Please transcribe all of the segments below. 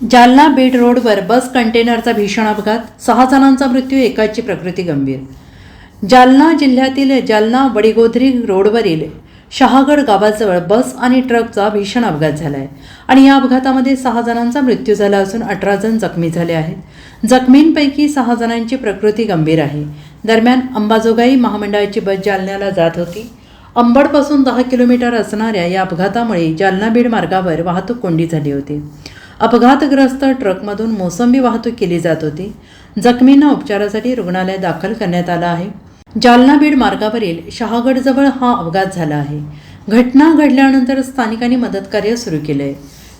जालना बीड रोडवर बस कंटेनरचा भीषण अपघात सहा जणांचा मृत्यू एकाची प्रकृती गंभीर. जालना जिल्ह्यातील जालना वडिगोधरी रोडवरील शहागड गावाजवळ बस आणि ट्रकचा भीषण अपघात झाला आहे आणि या अपघातामध्ये सहा जणांचा मृत्यू झाला असून अठरा जण जखमी झाले आहेत. जखमींपैकी सहा जणांची प्रकृती गंभीर आहे. दरम्यान अंबाजोगाई महामंडळाची बस जालन्याला जात होती. अंबडपासून दहा किलोमीटर असणाऱ्या या अपघातामुळे जालना बीड मार्गावर वाहतूक कोंडी झाली होती. अपघातग्रस्त ट्रकमधून मोसंबी वाहतूक केली जात होती. जखमींना उपचारासाठी रुग्णालयात दाखल करण्यात आलं आहे. जालना बीड मार्गावरील शहागडजवळ हा अपघात झाला आहे. घटना घडल्यानंतर स्थानिकांनी मदतकार्य सुरू केलं आहे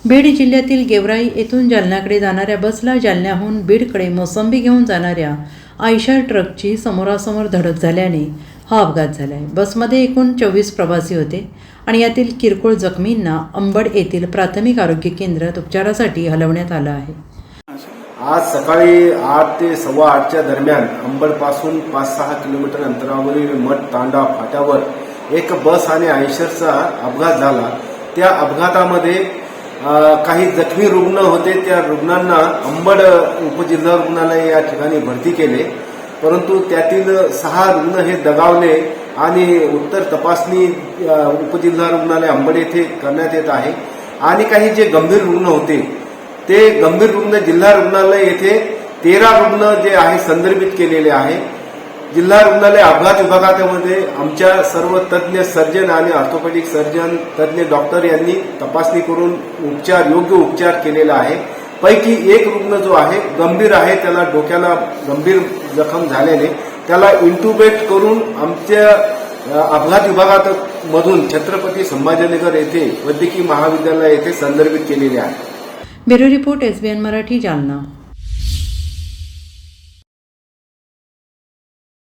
बीड जिल्ह्यातील गेवराई येथून जालन्याकडे जाणाऱ्या बसला जालन्याहून बीडकडे मोसंबी घेऊन जाणाऱ्या आयशर ट्रकची समोरासमोर धडक झाल्याने हा अपघात झाला आहे बसमध्ये एकूण चोवीस प्रवासी होते आणि यातील किरकोळ जखमींना अंबड येथील प्राथमिक आरोग्य केंद्रात उपचारासाठी हलवण्यात आलं आहे. आज सकाळी आठ ते सव्वा आठच्या दरम्यान अंबडपासून पाच सहा किलोमीटर अंतरावरील मठ तांडा फाट्यावर एक बस आणि आयशरचा अपघात झाला. त्या अपघातामध्ये काही जखमी रुग्ण होते. त्या रुग्णांना अंबड उपजिल्हा रुग्णालय या ठिकाणी भरती केले. परंतु त्यातील सहा रुग्ण हे दगावले आणि उत्तर तपासणी उपजिल्हा रुग्णालय अंबड येथे करण्यात येत आहे. आणि काही जे गंभीर रुग्ण होते ते गंभीर रुग्ण जिल्हा रुग्णालय येथे तेरा रुग्ण जे आहे संदर्भित केलेले आहे. जिल्हा रुग्णालय अपघात विभागामध्ये आमच्या सर्व तज्ज्ञ सर्जन आणि ऑर्थोपेडिक सर्जन तज्ज्ञ डॉक्टर यांनी तपासणी करून उपचार योग्य उपचार केलेला आहे. पैकी एक रुग्ण जो आहे गंभीर आहे त्याला डोक्याला गंभीर जखम झालेले त्याला इंटुबेट करून आमच्या अपघात विभागात मधून छत्रपती संभाजीनगर येथे वैद्यकीय महाविद्यालय येथे संदर्भित केलेले आहे. Bureau report S B N Marathi Jalna.